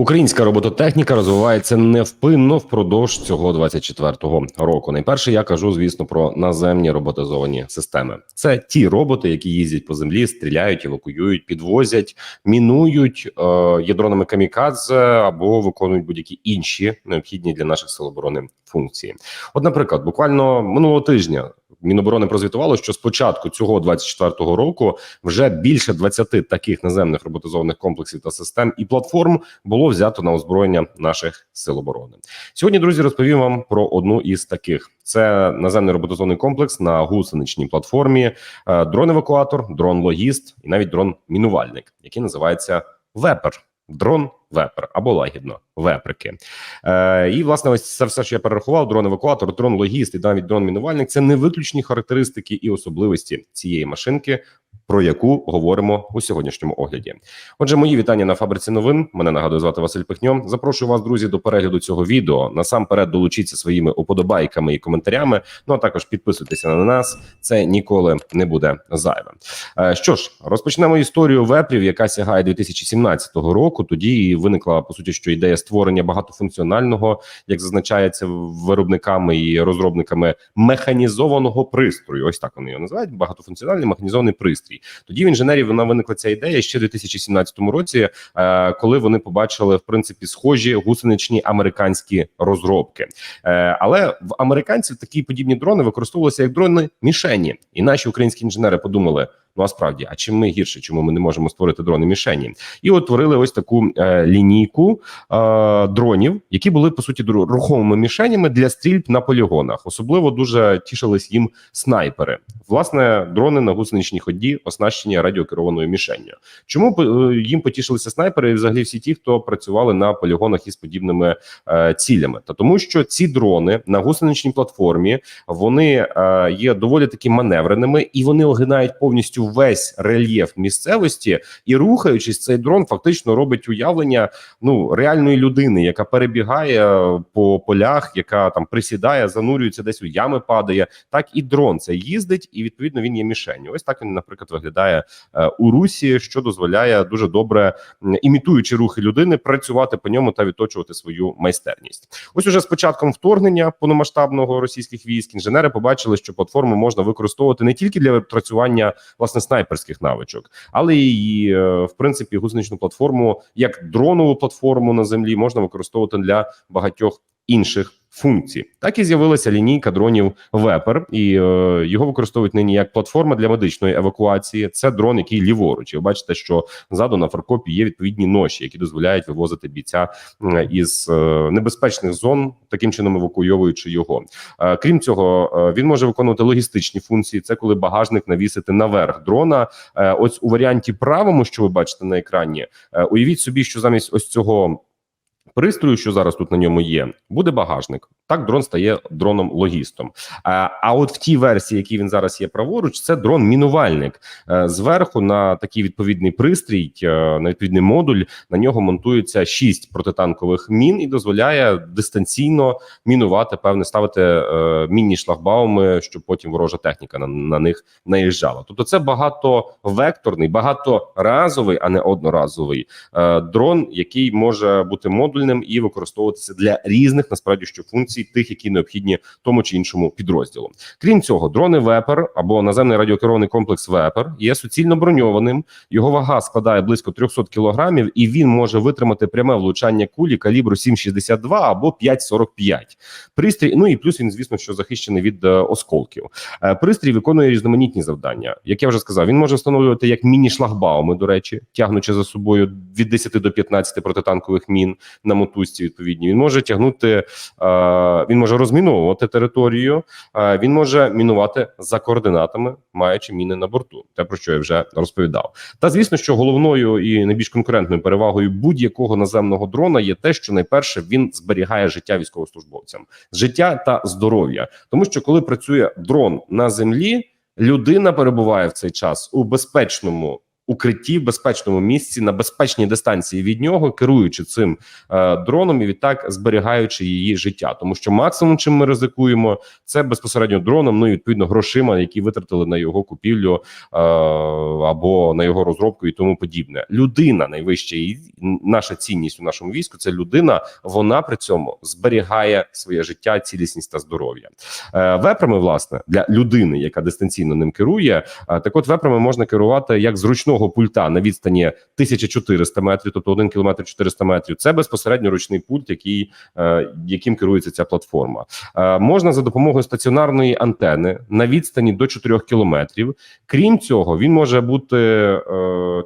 Українська робототехніка розвивається невпинно впродовж цього 24-го року. Найперше я кажу, звісно, про наземні роботизовані системи. Це ті роботи, які їздять по землі, стріляють, евакуюють, підвозять, мінують е, є дронами камікадзе або виконують будь-які інші необхідні для наших сил оборони функції. От, наприклад, буквально минулого тижня. Міноборони прозвітувало, що з початку цього 24-го року вже більше 20 таких наземних роботизованих комплексів та систем і платформ було взято на озброєння наших сил оборони. Сьогодні, друзі, розповім вам про одну із таких: це наземний роботизований комплекс на гусеничній платформі, е, дрон-евакуатор, дрон-логіст і навіть дрон-мінувальник, який називається Вепер. Дрон вепер або лагідно веприки. Е, І власне, ось це все, що я перерахував: дрон евакуатор, дрон логіст і навіть дрон мінувальник це не виключні характеристики і особливості цієї машинки. Про яку говоримо у сьогоднішньому огляді. Отже, мої вітання на фабриці новин. Мене нагадує звати Василь Пихньо. Запрошую вас, друзі, до перегляду цього відео. Насамперед долучіться своїми уподобайками і коментарями. Ну а також підписуйтеся на нас. Це ніколи не буде зайве. Що ж, розпочнемо історію вепрів, яка сягає 2017 року. Тоді виникла по суті, що ідея створення багатофункціонального, як зазначається виробниками і розробниками механізованого пристрою. Ось так вони його називають. Багатофункціональний механізований пристрій. Тоді в інженерів вона виникла ця ідея ще в 2017 році, е, коли вони побачили в принципі схожі гусеничні американські розробки. Е, Але в американців такі подібні дрони використовувалися як дрони мішені, і наші українські інженери подумали. Ну а справді, а чим ми гірше? Чому ми не можемо створити дрони мішені? І от творили ось таку е, лінійку е, дронів, які були по суті рухомими мішенями для стрільб на полігонах. Особливо дуже тішились їм снайпери. Власне, дрони на гусеничній ході оснащені радіокерованою мішенню. Чому е, їм потішилися снайпери і взагалі всі ті, хто працювали на полігонах із подібними е, цілями? Та тому, що ці дрони на гусеничній платформі вони е, є доволі таки маневреними і вони огинають повністю весь рельєф місцевості, і рухаючись, цей дрон фактично робить уявлення ну реальної людини, яка перебігає е, по полях, яка там присідає, занурюється десь у ями, падає. Так і дрон це їздить, і відповідно він є мішенью. Ось так він, наприклад, виглядає е, у русі, що дозволяє дуже добре імітуючи рухи людини, працювати по ньому та відточувати свою майстерність. Ось уже з початком вторгнення повномасштабного російських військ інженери побачили, що платформу можна використовувати не тільки для відпрацювання власне снайперських навичок, але і е, в принципі гусеничну платформу як дронову платформу на землі можна використовувати для багатьох інших. Функцій так і з'явилася лінійка дронів Вепер, і е, його використовують нині як платформа для медичної евакуації. Це дрон, який ліворуч. І ви бачите, що ззаду на фаркопі є відповідні ноші, які дозволяють вивозити бійця із е, небезпечних зон, таким чином евакуйовуючи його. Е, Крім цього, е, він може виконувати логістичні функції. Це коли багажник навісити наверх дрона. Е, Ось у варіанті правому, що ви бачите на екрані, е, уявіть собі, що замість ось цього. Пристрою, що зараз тут на ньому є, буде багажник. Так, дрон стає дроном логістом. А, а от в тій версії, який він зараз є праворуч, це дрон мінувальник. Е, Зверху на такий відповідний пристрій, е, на відповідний модуль, на нього монтується шість протитанкових мін і дозволяє дистанційно мінувати певне, ставити е, мінні шлагбауми, щоб потім ворожа техніка на, на них наїжджала. Тобто, це багатовекторний, багаторазовий, а не одноразовий дрон, який може бути модульним і використовуватися для різних насправді що функцій, тих, які необхідні тому чи іншому підрозділу. Крім цього, дрони Вепер або наземний радіокерований комплекс Вепер є суцільно броньованим. Його вага складає близько 300 кілограмів, і він може витримати пряме влучання кулі калібру 7,62 або 5,45. Пристрій, ну і плюс він, звісно, що захищений від е, осколків. Е, Пристрій виконує різноманітні завдання. Як я вже сказав, він може встановлювати як міні-шлагбауми, до речі, тягнучи за собою від 10 до 15 протитанкових мін на мотузці. Відповідні він може тягнути, е, він може розміновувати територію, е, він може мінувати за координатами, маючи міни на борту. Те про що я вже розповідав. Та звісно, що головною і найбільш конкурентною перевагою будь-якого наземного дрона є те, що найперше він зберігає життя військовослужбовцям, життя та здоров'я, тому що коли працює дрон на землі, людина перебуває в цей час у безпечному укритті, в безпечному місці на безпечній дистанції від нього, керуючи цим е, дроном і відтак зберігаючи її життя, тому що максимум, чим ми ризикуємо, це безпосередньо дроном. Ну і відповідно грошима, які витратили на його купівлю е, або на його розробку і тому подібне. Людина найвища і наша цінність у нашому війську. Це людина. Вона при цьому зберігає своє життя, цілісність та здоров'я. Е, вепрами, власне, для людини, яка дистанційно ним керує. е, Так, от вепрами можна керувати як з ручного пульта на відстані 1400 метрів, тобто 1 кілометр 400 метрів. Це безпосередньо ручний пульт, який е, яким керується ця платформа. Е, можна за допомогою стаціонарної антени на відстані до 4 кілометрів. Крім цього, він може бути е,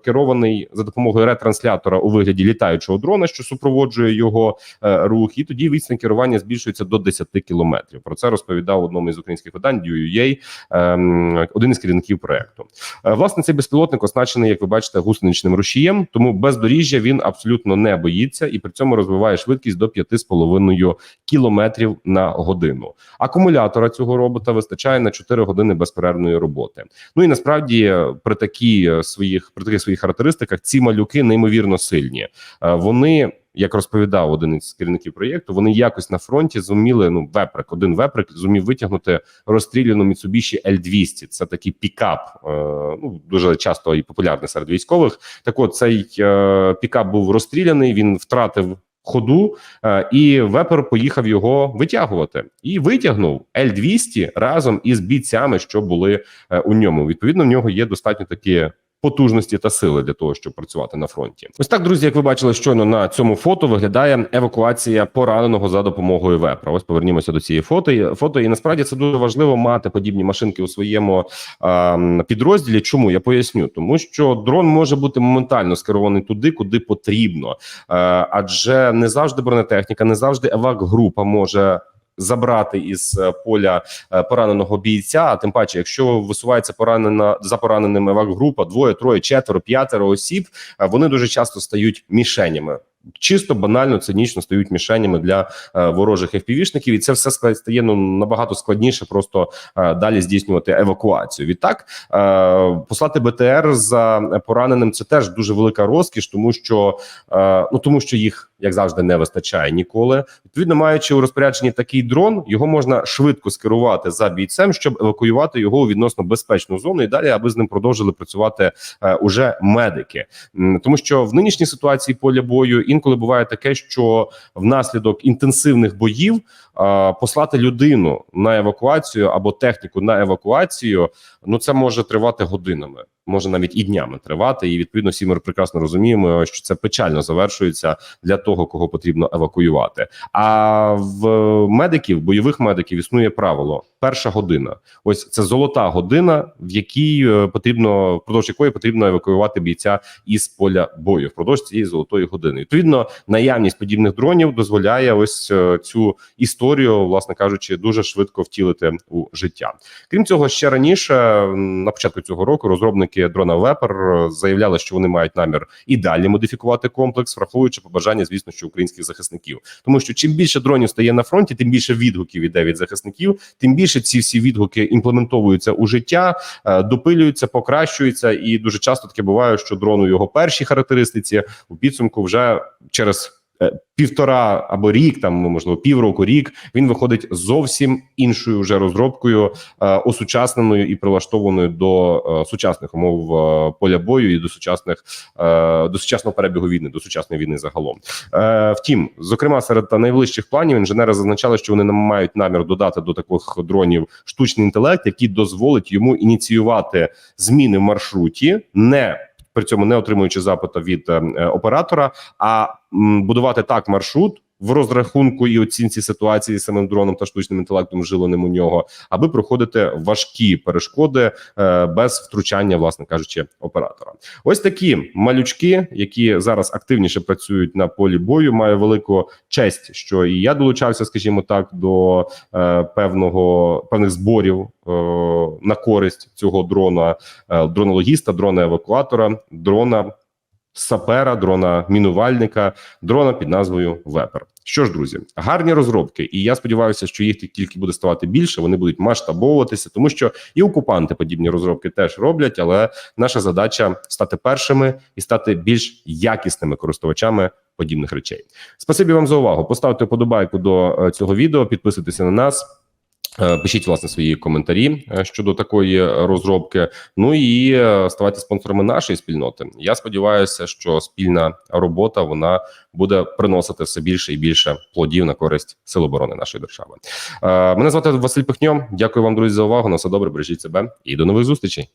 керований за допомогою ретранслятора у вигляді літаючого дрона, що супроводжує його рух, і тоді відстань керування збільшується до 10 кілометрів. Про це розповідав в одному із українських видань UUA, ем, один із керівників проекту. Власне, цей безпілотник оснащений, як ви бачите, гусеничним рушієм, тому бездоріжжя він абсолютно не боїться і при цьому розвиває швидкість до 5,5 кілометрів на годину. Акумулятора цього робота вистачає на 4 години безперервної роботи. Ну і насправді е, при такі е, своїх при таких своїх характеристиках ці малюки неймовірно сильні. Е, Вони. Як розповідав один із керівників проєкту, вони якось на фронті зуміли. Ну, веприк, один веприк зумів витягнути розстріляну Mitsubishi L200. Це такий пікап, е, ну дуже часто і популярний серед військових. Так, от цей е, пікап був розстріляний. Він втратив ходу, е, і вепер поїхав його витягувати і витягнув L200 разом із бійцями, що були е, у ньому. Відповідно, в нього є достатньо такі. Потужності та сили для того, щоб працювати на фронті, ось так, друзі. Як ви бачили, щойно на цьому фото виглядає евакуація пораненого за допомогою вепра. Ось повернімося до цієї фото. Фото і насправді це дуже важливо мати подібні машинки у своєму е, підрозділі. Чому я поясню? Тому що дрон може бути моментально скерований туди, куди потрібно, е, адже не завжди бронетехніка, не завжди евак група може забрати із е, поля е, пораненого бійця. А тим паче, якщо висувається поранена за пораненим евак група, двоє, троє, четверо, п'ятеро осіб, е, вони дуже часто стають мішенями. Чисто банально цинічно стають мішенями для е, ворожих FPV-шників, і це все стає ну набагато складніше просто е, далі здійснювати евакуацію. Відтак е, послати БТР за пораненим це теж дуже велика розкіш, тому що е, ну тому що їх як завжди не вистачає ніколи. Відповідно, маючи у розпорядженні такий дрон, його можна швидко скерувати за бійцем, щоб евакуювати його у відносно безпечну зону, і далі аби з ним продовжили працювати е, уже медики. Тому що в нинішній ситуації поля бою інколи буває таке, що внаслідок інтенсивних боїв е, послати людину на евакуацію або техніку на евакуацію, ну це може тривати годинами. Може навіть і днями тривати, і відповідно всі ми прекрасно розуміємо, що це печально завершується для того, кого потрібно евакуювати. А в медиків, бойових медиків, існує правило: перша година. Ось це золота година, в якій е, потрібно впродовж якої потрібно евакуювати бійця із поля бою впродовж цієї золотої години. Відповідно, наявність подібних дронів дозволяє ось е, цю історію, власне кажучи, дуже швидко втілити у життя. Крім цього, ще раніше на початку цього року розробники дрона Вепер заявляли, що вони мають намір і далі модифікувати комплекс, враховуючи побажання, звісно, що українських захисників, тому що чим більше дронів стає на фронті, тим більше відгуків іде від захисників, тим більше ці всі відгуки імплементовуються у життя, е, допилюються, покращуються, і дуже часто таке буває, що дрон у його першій характеристиці у підсумку вже через. Е, Півтора або рік, там можливо півроку, рік він виходить зовсім іншою вже розробкою, е, осучасненою і прилаштованою до е, сучасних умов поля бою і до сучасних до сучасного перебігу війни, до сучасної війни загалом. Втім, зокрема, серед найближчих планів інженери зазначали, що вони не мають намір додати до таких дронів штучний інтелект, який дозволить йому ініціювати зміни в маршруті, не при цьому не отримуючи запиту від оператора, а будувати так маршрут. В розрахунку і оцінці ситуації з самим дроном та штучним інтелектом вжиленим у нього, аби проходити важкі перешкоди е, без втручання, власне кажучи, оператора. Ось такі малючки, які зараз активніше працюють на полі бою. Маю велику честь, що і я долучався, скажімо так, до е, певного певних зборів е, на користь цього дрона, е, дронологіста, дрона евакуатора, дрона. Сапера, дрона мінувальника, дрона під назвою Вепер. Що ж, друзі, гарні розробки, і я сподіваюся, що їх тільки буде ставати більше. Вони будуть масштабовуватися, тому що і окупанти подібні розробки теж роблять. Але наша задача стати першими і стати більш якісними користувачами подібних речей. Спасибі вам за увагу. Поставте вподобайку до е, цього відео, підписуйтеся на нас. Е, Пишіть власне свої коментарі е, щодо такої розробки. Ну і е, ставайте спонсорами нашої спільноти. Я сподіваюся, що спільна робота вона буде приносити все більше і більше плодів на користь сил оборони нашої держави. Мене звати Василь Пихньо. Дякую вам, друзі, за увагу. На все добре, бережіть себе і до нових зустрічей.